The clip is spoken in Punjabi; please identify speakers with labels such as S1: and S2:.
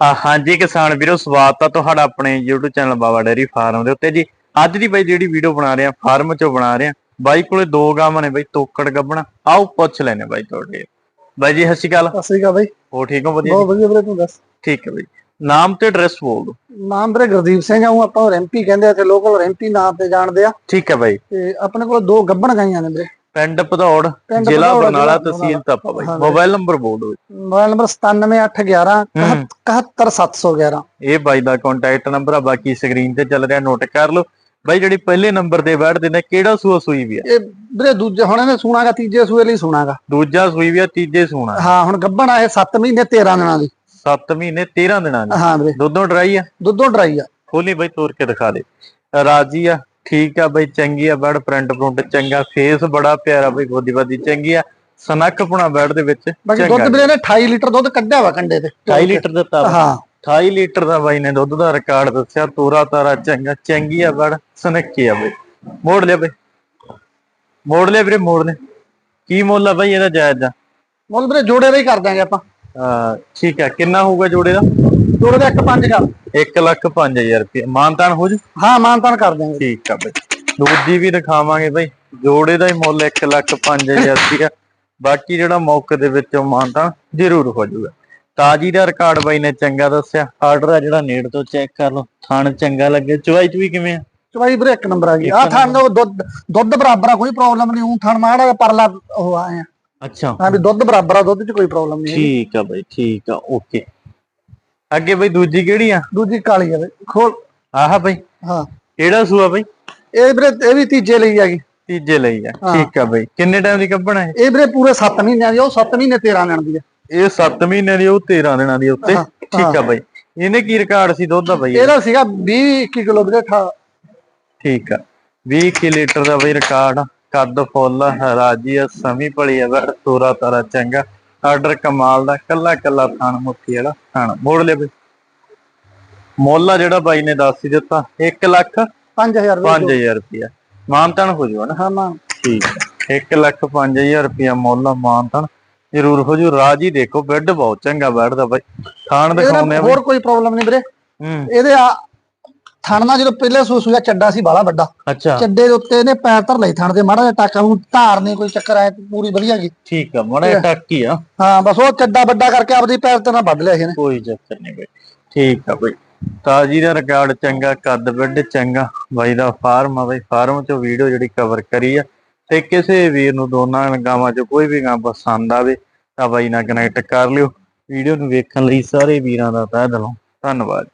S1: ਹਾਂਜੀ ਕਿਸਾਨ ਵੀਰੋ ਸਵਾਗਤ ਆ ਤੁਹਾਡਾ ਆਪਣੇ YouTube channel Baba dairy farm ਦੇ ਉੱਤੇ ਜੀ। ਅੱਜ ਦੀ ਬਾਈ ਜਿਹੜੀ ਵੀਡੀਓ ਬਣਾ ਰਹੇ ਆ ਫਾਰਮ ਚੋਂ ਬਣਾ ਰਹੇ ਆ ਬਾਈ ਕੋਲੇ ਦੋ ਗਾਵਾਂ ਨੇ ਬਾਈ ਤੋਕੜ ਗੱਬਣਾ। ਆਓ ਪੁੱਛ ਲੈਨੇ ਬਾਈ ਤੁਹਾਡੇ। ਬਾਈ ਜੀ ਸਤਿ ਸ਼੍ਰੀ ਅਕਾਲ।
S2: ਸਤਿ ਸ੍ਰੀ ਅਕਾਲ ਬਾਈ।
S1: ਹੋ ਠੀਕ ਹੋ ਵਧੀਆ
S2: ਬਹੁਤ ਵਧੀਆ ਵੀਰੇ ਤੂੰ ਦੱਸ?
S1: ਠੀਕ ਹੈ ਬਾਈ। ਨਾਮ ਤੇ ਐਡਰੈਸ ਬੋਲ ਦਿਓ।
S2: ਨਾਮ ਵੀਰੇ ਗੁਰਦੀਪ ਸਿੰਘ ਆ ਉਹ ਆਪਾਂ ਰੈਂਪੀ ਕਹਿੰਦੇ ਆ ਤੇ ਲੋਕਲ ਰੈਂਪੀ ਨਾਮ ਤੇ ਜਾਣਦੇ ਆ।
S1: ਠੀਕ ਹੈ ਬਾਈ।
S2: ਤੇ ਆਪਣੇ ਕੋਲ ਦੋ ਗੱਬਣ ਗਾਈਆਂ ਨੇ ਵੀਰੇ।
S1: ਪਿੰਡ
S2: ਪਿੰਡ
S1: ਜ਼ਿਲ੍ਹਾ
S2: ਭਦੌੜ,
S1: ਬਰਨਾਲਾ
S2: ਜ਼ਿਲ੍ਹਾ
S1: ਤਹਿਸੀਲ ਤਾਪਾ ਬਾਈ। ਮੋਬਾਈਲ ਨੰਬਰ ਬੋਲ ਦਿਓ
S2: ਮੋਬਾਈਲ ਨੰਬਰ 97811
S1: ਹੂੰ।
S2: 71711
S1: ਇਹ ਬਾਈ ਦਾ ਕੰਟੈਕਟ ਨੰਬਰ ਆ ਬਾਕੀ ਸਕਰੀਨ ਤੇ ਚੱਲ ਰਿਹਾ ਨੋਟ ਕਰ ਲਓ। ਬਾਈ ਜਿਹੜੀ ਪਹਿਲੇ ਨੰਬਰ ਤੇ ਬੈਠਦੇ ਨੇ ਕਿਹੜਾ ਸੂਆ ਸੂਈ ਵੀ ਆ?
S2: ਇਹ ਵੀਰੇ ਦੂਜੇ ਹੁਣ ਇਹਨੇ ਸੁਣਾਗਾ ਤੀਜੇ ਸੂਏ ਲਈ ਸੁਣਾਗਾ।
S1: ਦੂਜਾ ਸੂਈ ਵੀ ਆ ਤੀਜੇ ਸੂਣਾ।
S2: ਹਾਂ ਹੁਣ ਗੱਬਣ ਆ ਇਹ 7 ਮਹੀਨੇ 13 ਦਿਨਾਂ ਦੀ।
S1: 7 ਮਹੀਨੇ 13 ਦਿਨਾਂ ਦੀ।
S2: ਹਾਂ ਵੀਰੇ।
S1: ਦੁੱਧੋਂ ਡਰਾਈ ਆ?
S2: ਦੁੱਧੋਂ ਡਰਾਈ ਆ।
S1: ਖੋਲੀ ਬਈ ਤੋੜ ਕੇ ਦਿਖਾ ਦੇ। ਰਾਜੀ ਆ ਠੀਕ ਆ ਬਈ ਚੰਗੀ ਆ ਬੜ ਪ੍ਰਿੰਟ ਪ੍ਰਿੰਟ ਚੰਗਾ ਫੇਸ ਬੜਾ ਪਿਆਰਾ ਬਈ ਗੋਦੀ ਬਾਦੀ ਚੰਗੀ ਆ। ਸਨੱਖ ਪੁਣਾ ਬੈਡ ਦੇ ਵਿੱਚ
S2: ਬਾਕੀ ਦੁੱਧ ਵੀਰੇ ਨੇ 28 ਲੀਟਰ ਦੁੱਧ ਕੱਢਿਆ ਵਾ ਕੰਡੇ ਤੇ।
S1: 28 ਲੀਟਰ ਦਿੱਤਾ।
S2: ਹਾਂ।
S1: 28 ਲੀਟਰ ਦਾ ਬਾਈ ਨੇ ਦੁੱਧ ਦਾ ਰਿਕਾਰਡ ਦੱਸਿਆ ਤੋਰਾ ਤਾਰਾ ਚੰਗਾ ਚੰਗੀ ਆ ਬੜ ਸਨੱਖੀ ਆ ਬਈ। ਮੋੜ ਲਿਆ ਬਈ। ਮੋੜ ਲਿਆ ਵੀਰੇ ਮੋੜ ਲਿਆ ਕੀ ਮੁੱਲ ਆ ਬਈ ਇਹਦਾ ਜਾਇਜ਼ ਦਾ?
S2: ਮੁੱਲ ਵੀਰੇ ਜੋੜੇ ਦਾ ਹੀ ਕਰ ਦਾਂਗੇ ਆਪਾਂ।
S1: ਠੀਕ ਆ। ਕਿੰਨਾ ਹੋਊਗਾ ਜੋੜੇ ਦਾ?
S2: ਜੋੜੇ ਦਾ ਇੱਕ ਪੰਜ ਕਰ।
S1: 1 ਲੱਖ 5000 ਰੁਪਏ। ਮਾਨਤਾਨ ਹੋ ਜੂ?
S2: ਹਾਂ ਮਾਨਤਾਨ ਕਰ ਦਾਂਗੇ
S1: ਠੀਕ ਆ ਬਈ। ਦੂਜੀ ਵੀ ਦਿਖਾਵਾਂਗੇ ਬਈ। ਜੋੜੇ ਦਾ ਹੀ ਮੁੱਲ 1 ਲੱਖ 5000 ਰੁਪਇਆ ਬਾਕੀ ਜਿਹੜਾ ਮੌਕੇ ਦੇ ਵਿੱਚੋਂ ਮਾਨਤਾ ਜ਼ਰੂਰ ਹੋ ਜਾਊਗਾ ਤਾਜੀ ਦਾ ਰਿਕਾਰਡ ਬਾਈ ਨੇ ਚੰਗਾ ਦੱਸਿਆ। ਆਰਡਰ ਆ ਜਿਹੜਾ ਨੇੜ ਤੋਂ ਚੈੱਕ ਕਰ ਲਓ। ਥਣ ਚੰਗਾ ਲੱਗੇ। ਚਵਾਈ ਚ ਵੀ ਕਿਵੇਂ ਆ?
S2: ਚਵਾਈ ਵੀਰੇ ਇੱਕ ਨੰਬਰ ਆ ਗਈ। ਆ ਥਣ ਉਹ ਦੁੱਧ ਦੁੱਧ ਬਰਾਬਰ ਆ ਕੋਈ ਪ੍ਰੋਬਲਮ ਨਹੀਂ। ਉਹ ਥਣ ਮਾੜਾ ਪਰਲਾ ਉਹ ਆਏ ਆ।
S1: ਅੱਛਾ।
S2: ਹਾਂ ਵੀ ਦੁੱਧ ਬਰਾਬਰ ਆ ਦੁੱਧ 'ਚ ਕੋਈ ਪ੍ਰੋਬਲਮ ਨਹੀਂ।
S1: ਠੀਕ ਆ ਬਈ ਠੀਕ ਆ। ਓਕੇ ਅੱਗੇ ਬਈ ਦੂਜੀ ਕਿਹੜੀ ਆ?
S2: ਦੂਜੀ ਕਾਲੀ ਆ ਬਈ। ਖੋਲ।
S1: ਆਹ ਬਈ।
S2: ਹਾਂ।
S1: ਕਿਹੜਾ ਸੂਆ ਬਈ?
S2: ਇਹ ਵੀਰੇ ਇਹ ਵੀ ਤੀਜੇ ਲਈ ਹੈਗੀ
S1: ਤੀਜੇ ਲਈ ਆ। ਠੀਕ ਆ ਬਈ। ਕਿੰਨੇ ਟਾਈਮ ਦੀ ਕੱਢਣਾ ਹੈ
S2: ਇਹ ਵੀਰੇ ਪੂਰੇ 7 ਮਹੀਨਿਆਂ ਦੀ ਉਹ 7 ਮਹੀਨੇ 13 ਦਿਨ ਦੀ ਆ।
S1: ਇਹ 7 ਮਹੀਨੇ ਦੀ ਉਹ 13 ਦਿਨਾਂ ਦੀ ਉੱਤੇ। ਠੀਕ ਆ ਬਈ। ਇਹਨੇ ਕੀ ਰਿਕਾਰਡ ਸੀ ਦੁੱਧ ਦਾ ਬਈ?
S2: ਇਹਦਾ ਸੀਗਾ 20 21 ਕਿਲੋ ਵੀਰੇ ਠਾ
S1: ਠੀਕ ਆ। 20 ਕਿ ਲੀਟਰ ਦਾ ਬਈ ਰਿਕਾਰਡ। ਕੱਦ ਫੁੱਲ ਰਾਜੀ ਆ ਸਮੀ ਭਲੀ ਆ ਬੜ ਤੋਰਾ ਤਾਰਾ ਚੰਗਾ। ਆਰਡਰ ਕਮਾਲ ਦਾ ਕੱਲਾ ਕੱਲਾ ਥਾਣ ਮੁੱਠੀ ਵਾਲਾ ਥਾਣ ਮੋੜ ਲਿਆ ਬਈ। ਮੁੱਲ ਆ ਜਿਹੜਾ ਬਾਈ ਨੇ ਦੱਸ ਹੀ ਦਿੱਤਾ 1 ਲੱਖ
S2: 5000 ਵੀਰੇ
S1: 5000 ਰੁਪਇਆ। ਮਾਨਤਨ ਹੋ ਜੂ ਨਾ
S2: ਹਾਂ
S1: ਠੀਕ ਆ। 1 ਲੱਖ 5000 ਰੁਪਇਆ ਮੁੱਲ ਮਾਨਤਨ ਜ਼ਰੂਰ ਹੋ ਜੂ ਰਾਜੀ ਦੇਖੋ ਬੈੱਡ ਬਹੁਤ ਚੰਗਾ ਬੈਠਦਾ ਬਾਈ। ਥਾਣ ਦਿਖਾਉਂਦੇ ਆ।
S2: ਹੋਰ ਕੋਈ ਪ੍ਰੋਬਲਮ ਨਹੀਂ ਵੀਰੇ।
S1: ਹੂੰ।
S2: ਇਹਦੇ ਆ ਥਣ ਜਦੋਂ ਪਹਿਲੇ ਸੂਆ ਚੱਡਾ ਸੀ ਬਾਲਾ ਵੱਡਾ।
S1: ਅੱਛਾ।
S2: ਚੱਡੇ ਦੇ ਉੱਤੇ ਇਹਨੇ ਪੈਰ ਧਰ ਲਈ ਥਣ ਦੇ ਮਾੜਾ ਜਿਹਾ ਟਾਕਾ ਹੁਣ ਧਾਰ ਨਹੀਂ ਕੋਈ ਚੱਕਰ ਆਇਆ ਪੂਰੀ ਵਧੀਆ ਗਈ
S1: ਠੀਕ ਆ ਮੜਾ ਟੱਕੀ ਆ।
S2: ਹਾਂ ਬਸ ਉਹ ਚੱਡਾ ਵੱਡਾ ਕਰਕੇ ਆਪਦੀ ਪੈਰ ਤੇ ਨਾਲ ਵੱਢ ਲਿਆ ਸੀ ਇਹਨੇ।
S1: ਕੋਈ ਚੱਕਰ ਨਹੀਂ ਬਈ। ਠੀਕ ਆ ਬਈ। ਤਾਜੀ ਦਾ ਰਿਕਾਰਡ ਚੰਗਾ ਕੱਦ ਵੱਡ ਚੰਗਾ। ਬਾਈ ਦਾ ਫਾਰਮ ਆ ਬਈ ਫਾਰਮ ਚੋਂ ਵੀਡੀਓ ਜਿਹੜੀ ਕਵਰ ਕਰੀ ਆ। ਤੇ ਕਿਸੇ ਵੀਰ ਨੂੰ ਦੋਨਾਂ ਗਾਵਾਂ ਚੋਂ ਕੋਈ ਵੀ ਗਾਂ ਪਸੰਦ ਆਵੇ ਤਾਂ ਬਾਈ ਨਾਲ ਕਨੈਕਟ ਕਰ ਲਿਓ। ਵੀਡੀਓ ਨੂੰ ਵੇਖਣ ਲਈ ਸਾਰੇ ਵੀਰਾਂ ਦਾ ਤਹਿ ਦਿਲੋਂ। ਧੰਨਵਾਦ